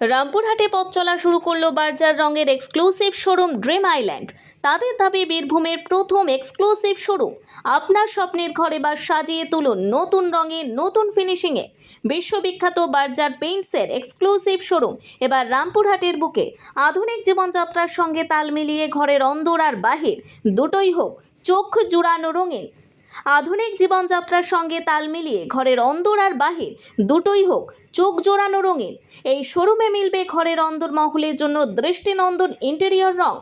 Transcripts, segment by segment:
রামপুরহাটে পথ চলা শুরু করল বার্জার রঙের এক্সক্লুসিভ শোরুম ড্রিম আইল্যান্ড তাদের দাবি, বীরভূমের প্রথম এক্সক্লুসিভ শোরুম আপনার স্বপ্নের ঘরে বা সাজিয়ে তুলুন নতুন রঙে, নতুন ফিনিশিংয়ে বিশ্ববিখ্যাত বার্জার পেইন্টসের এক্সক্লুসিভ শোরুম এবার রামপুরহাটের বুকে আধুনিক জীবনযাত্রার সঙ্গে তাল মিলিয়ে ঘরের অন্দর আর বাহির। দুটোই হোক, চোখ জুড়ানো রঙিন। আধুনিক জীবনযাত্রার সঙ্গে তাল মিলিয়ে ঘরের অন্দর আর বাহির দুটোই হোক, চোখ জোড়ানো রঙিন। এই শোরুমে মিলবে ঘরের অন্দর মহলের জন্য দৃষ্টিনন্দন ইন্টেরিয়র রং,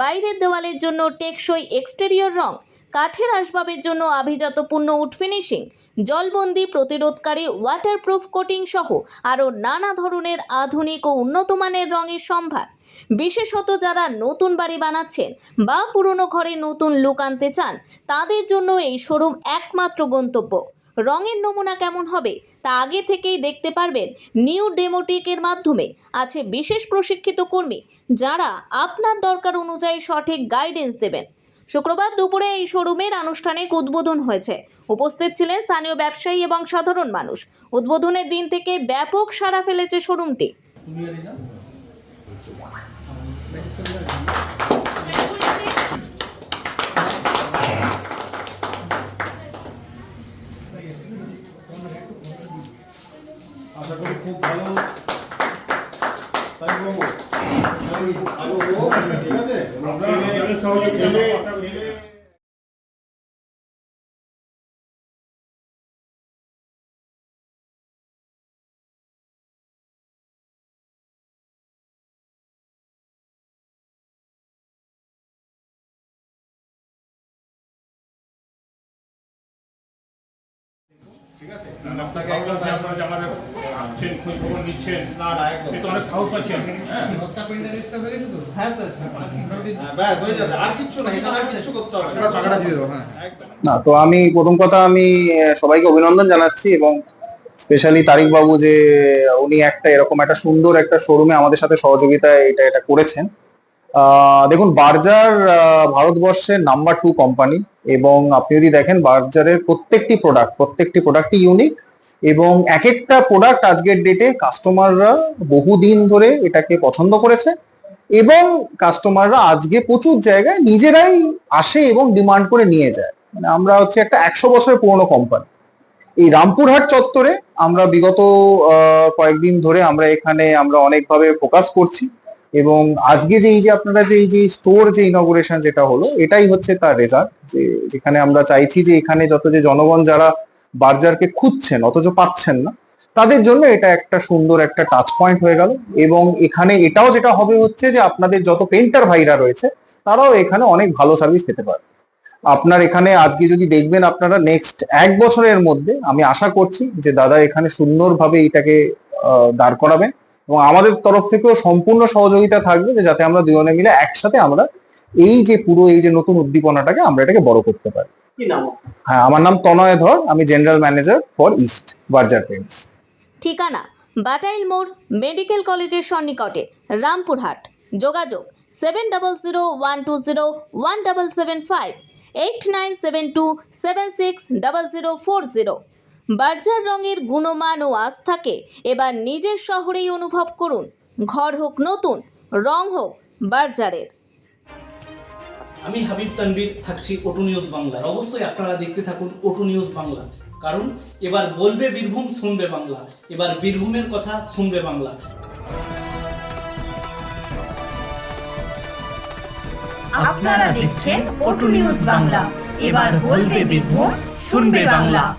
বাইরের দেওয়ালের জন্য টেকসই এক্সটেরিয়র রং, কাঠের আসবাবের জন্য আভিজাতপূর্ণ উড ফিনিশিং, জলবন্দি প্রতিরোধকারী ওয়াটারপ্রুফ কোটিং সহ আরও নানা ধরনের আধুনিক ও উন্নতমানের রঙের সম্ভার। বিশেষত যারা নতুন বাড়ি বানাচ্ছেন বা পুরনো ঘরে নতুন লুক আনতে চান, তাদের জন্য এই শোরুম একমাত্র গন্তব্য। রঙের নমুনা কেমন হবে তা আগে থেকেই দেখতে পারবেন নিউ ডেমোটিকের মাধ্যমে। আছে বিশেষ প্রশিক্ষিত কর্মী যারা আপনার দরকার অনুযায়ী সঠিক গাইডেন্স দেবেন। শুক্রবার দুপুরে এই শোরুমের আনুষ্ঠানিক উদ্বোধন হয়েছে। উপস্থিত ছিলেন স্থানীয় ব্যবসায়ী এবং সাধারণ মানুষ। উদ্বোধনের দিন থেকে ব্যাপক সাড়া ফেলেছে শোরুমটি আশা করি খুব ভালো। তাই বাবু ভালো হোক ঠিক আছে। ছেলে ঠিক আছে? আপনাকে একদম আপনারা আমাদের আসছেন খোঁজ খবর নিচ্ছেন না না একদম। এ তো অনেক সাহস পাচ্ছি আপনি হ্যাঁ হ্যাঁ, ব্যাস হয়ে যাবে। আর কিচ্ছু না এখানে আর কিচ্ছু করতে হবে টাকাটা দিয়ে দেবো হ্যাঁ। না তো আমি প্রথম কথা আমি সবাইকে অভিনন্দন জানাচ্ছি এবং স্পেশালি তারিক বাবু যে উনি একটা এরকম একটা সুন্দর একটা শোরুমে আমাদের সাথে সহযোগিতায় এটা এটা করেছেন। দেখুন, বার্জার ভারতবর্ষের নাম্বার টু কোম্পানি এবং আপনি যদি দেখেন, বার্জারের প্রত্যেকটি প্রোডাক্ট প্রত্যেকটি প্রোডাক্টই ইউনিক এবং এক একটা প্রোডাক্ট আজকের ডেটে কাস্টমাররা বহুদিন ধরে এটাকে পছন্দ করেছে এবং কাস্টমাররা আজকে প্রচুর জায়গায় নিজেরাই আসে এবং ডিমান্ড করে নিয়ে যায়। মানে আমরা হচ্ছে একটা একশো বছরের পুরনো কোম্পানি এই রামপুরহাট চত্বরে আমরা বিগত কয়েকদিন ধরে আমরা এখানে আমরা অনেকভাবে ফোকাস করছি। এবং আজকে যে এই যে আপনারা যে এই যে স্টোর যে ইনগুরেশন যেটা হলো, এটাই হচ্ছে তার রেজাল্ট যে যেখানে আমরা চাইছি যে এখানে যত যে জনগণ যারা বার্জারকে খুঁজছেন, অথচ পাচ্ছেন না, তাদের জন্য এটা একটা সুন্দর একটা টাচ পয়েন্ট হয়ে গেল। এবং এখানে এটাও যেটা হবে হচ্ছে যে আপনাদের যত পেন্টার ভাইরা রয়েছে, তারাও এখানে অনেক ভালো সার্ভিস পেতে পারে আপনার এখানে আজকে যদি দেখবেন আপনারা নেক্সট এক বছরের মধ্যে, আমি আশা করছি যে দাদা এখানে সুন্দরভাবে এটাকে দাঁড় করাবেন। এবং আমাদের তরফ থেকেও সম্পূর্ণ সহযোগিতা থাকবে যে যাতে আমরা দুজনে মিলে একসাথে আমরা এই যে পুরো এই যে নতুন উদ্দীপনাটাকে আমরা এটাকে বড় করতে পারি। হ্যাঁ আমার নাম তনয় ধর আমি general manager for east Berger paints ঠিকানা বাটাইল মোড় মেডিকেল কলেজের সন্নিকটে রামপুরহাট। যোগাযোগ seven double zero one two zero one double seven five eight nine seven two seven six double zero four zero Berger রঙের গুণমান ও আস্থাকে এবার নিজের শহরেই অনুভব করুন। ঘর হোক নতুন রং হোক বার্জারের আমি হাবিব তানবীর থাকছি ওটু নিউজ বাংলার। অবশ্যই আপনারা দেখতে থাকুন ওটু নিউজ বাংলা। কারণ এবার বলবে বীরভূম শুনবে বাংলা। এবার বীরভূমের কথা শুনবে বাংলা। আপনারা দেখছেন ওটু নিউজ বাংলা। এবার বলবে বীরভূম শুনবে বাংলা।